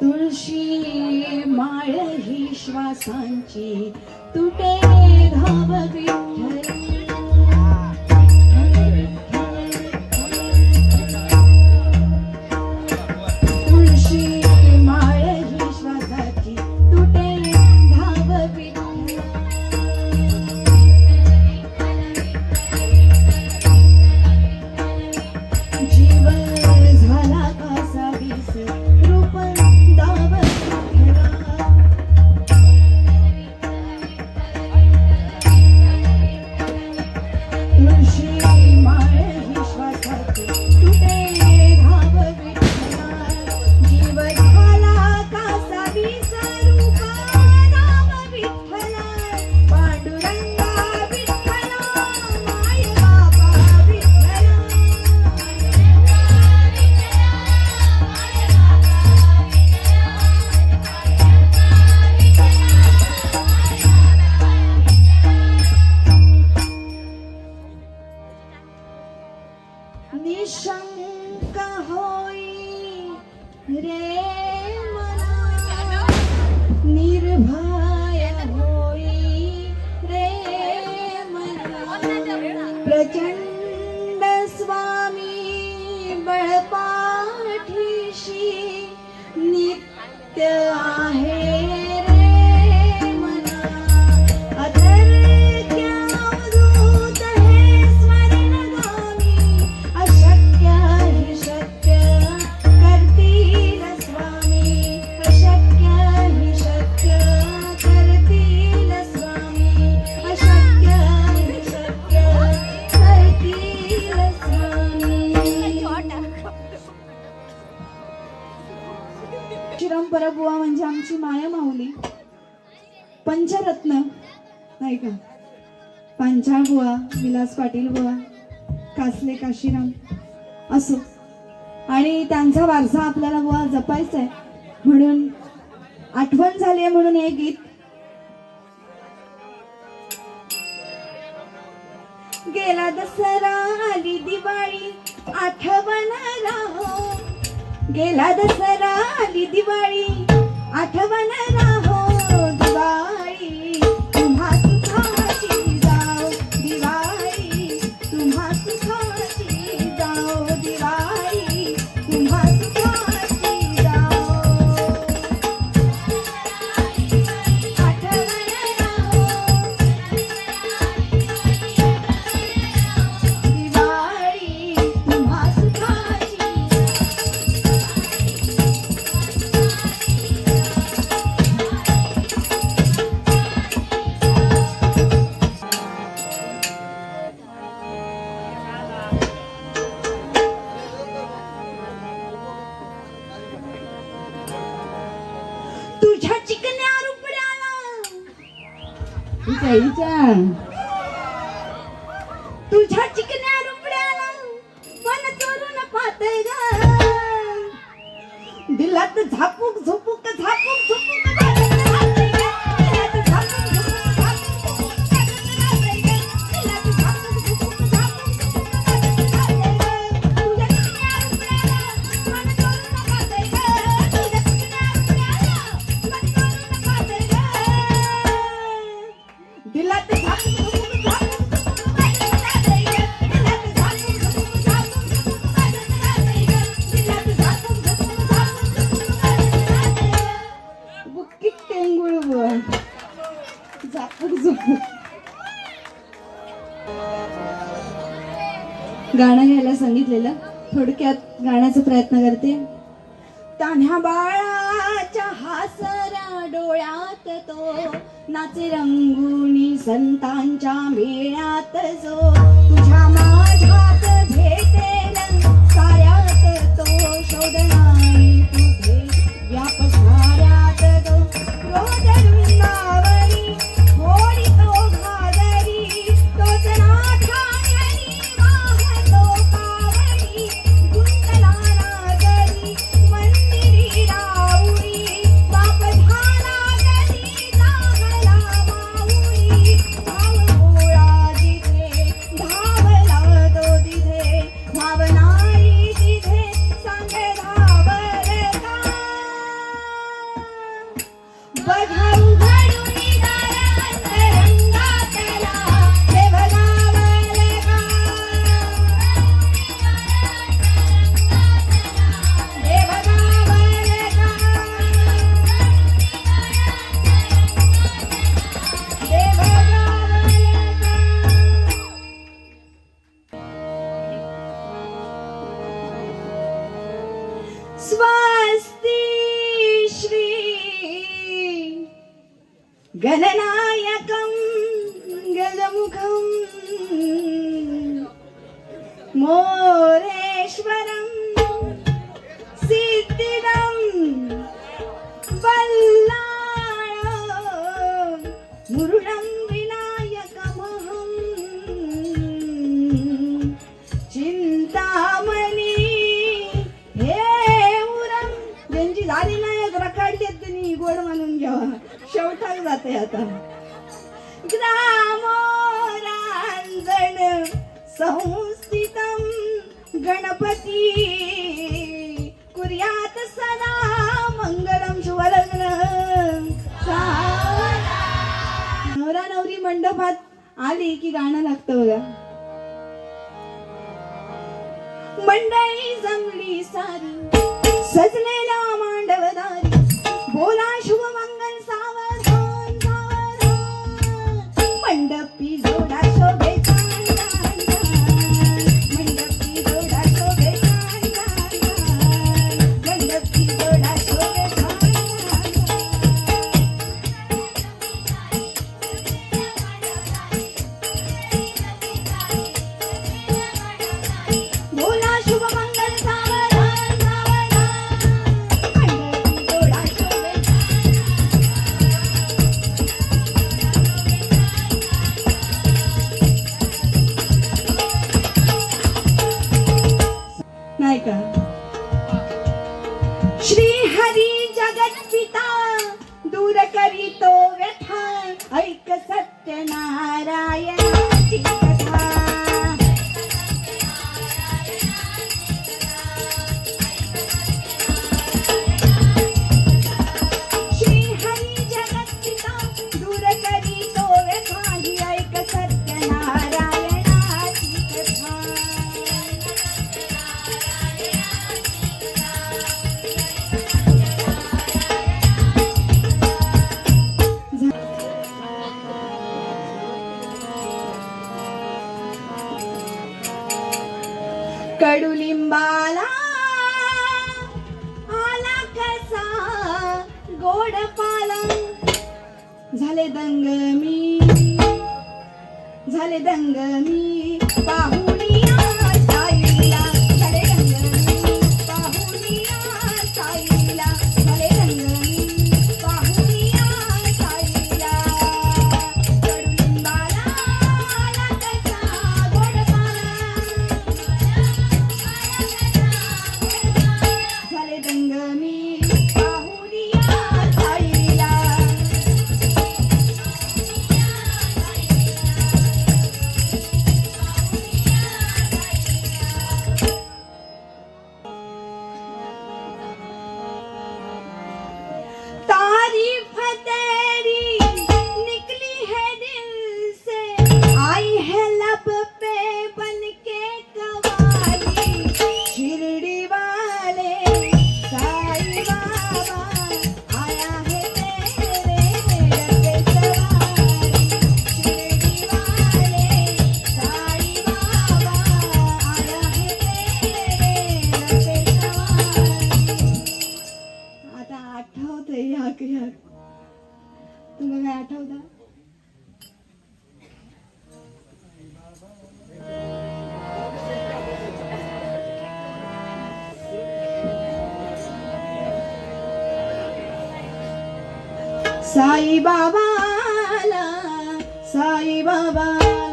तुळशी माळ ही श्वासांची तुटे धाव विठ्ठल. निशंक होई रे मना। निर्भय ओझा बुवा विलास पाटील बुवा कासले काशीराम असो. आणि त्यांचा वारसा आपल्याला बुवा जपायचा आहे म्हणून आठवण झाली आहे म्हणून हे गीत. गेला दसरा आली दिवाळी आठवण गेला दसरा आली दिवाळी आठवण गाणं घ्यायला सांगितलेलं. थोडक्यात गाण्याचा प्रयत्न करते. तान्ह्या बाळाच्या हासरा डोळ्यात तो नाचे रंगुनी संतांच्या मेळ्यात जो. तुझ्या माझ्यात भेटे रंग साऱ्यात तो शोधनाई तुझे व्यापसाऱ्यात तो. रोज उठाक जाते आता. ग्रामोरांजन संस्थितम गणपती. कुर्यात सदा मंगलम शुभलग्न. नवरा नवरी मंडपात आली की गाणं लागतं बघा. मंडळी जमली सारी. सजलेला Sai Baba, Sai Baba.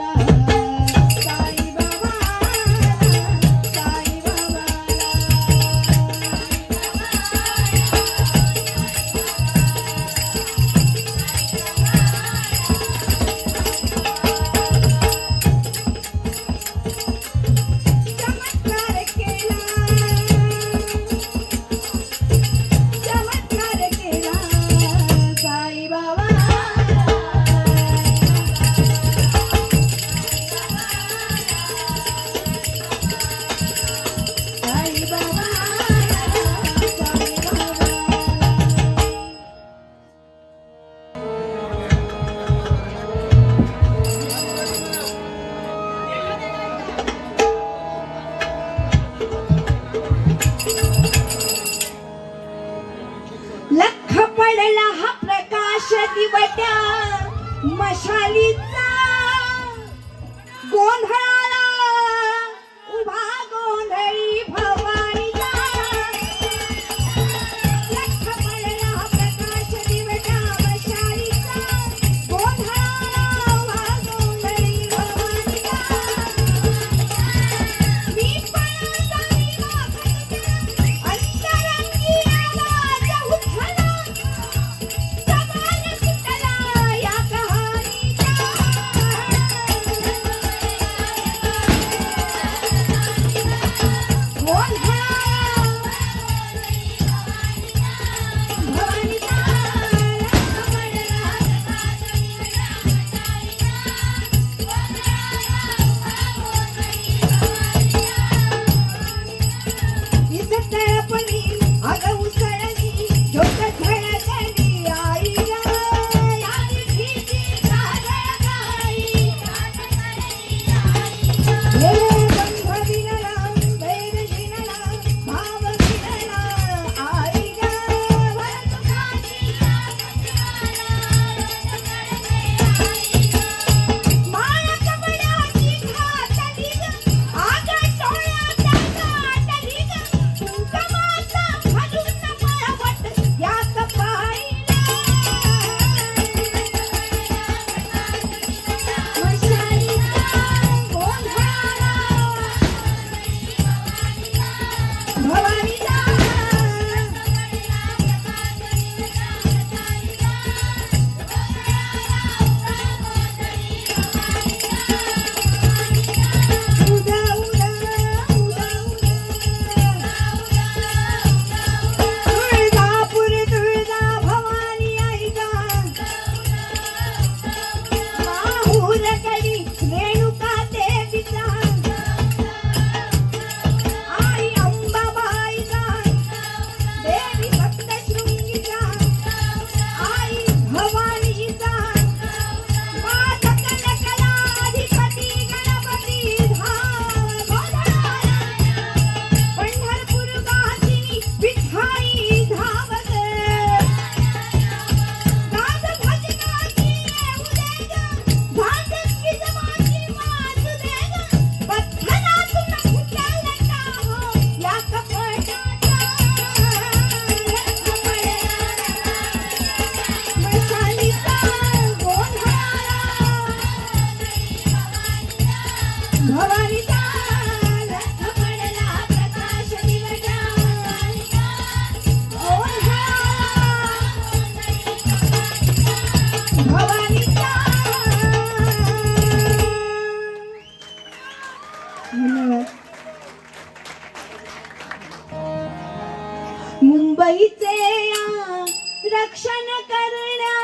रक्षण करण्या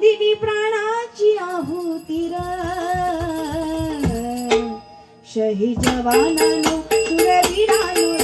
दिवी प्राणाची आहुती शही जवानानो सुरवीरानो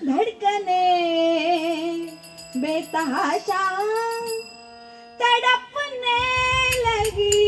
धडकने बेतहाशा तडपने लगी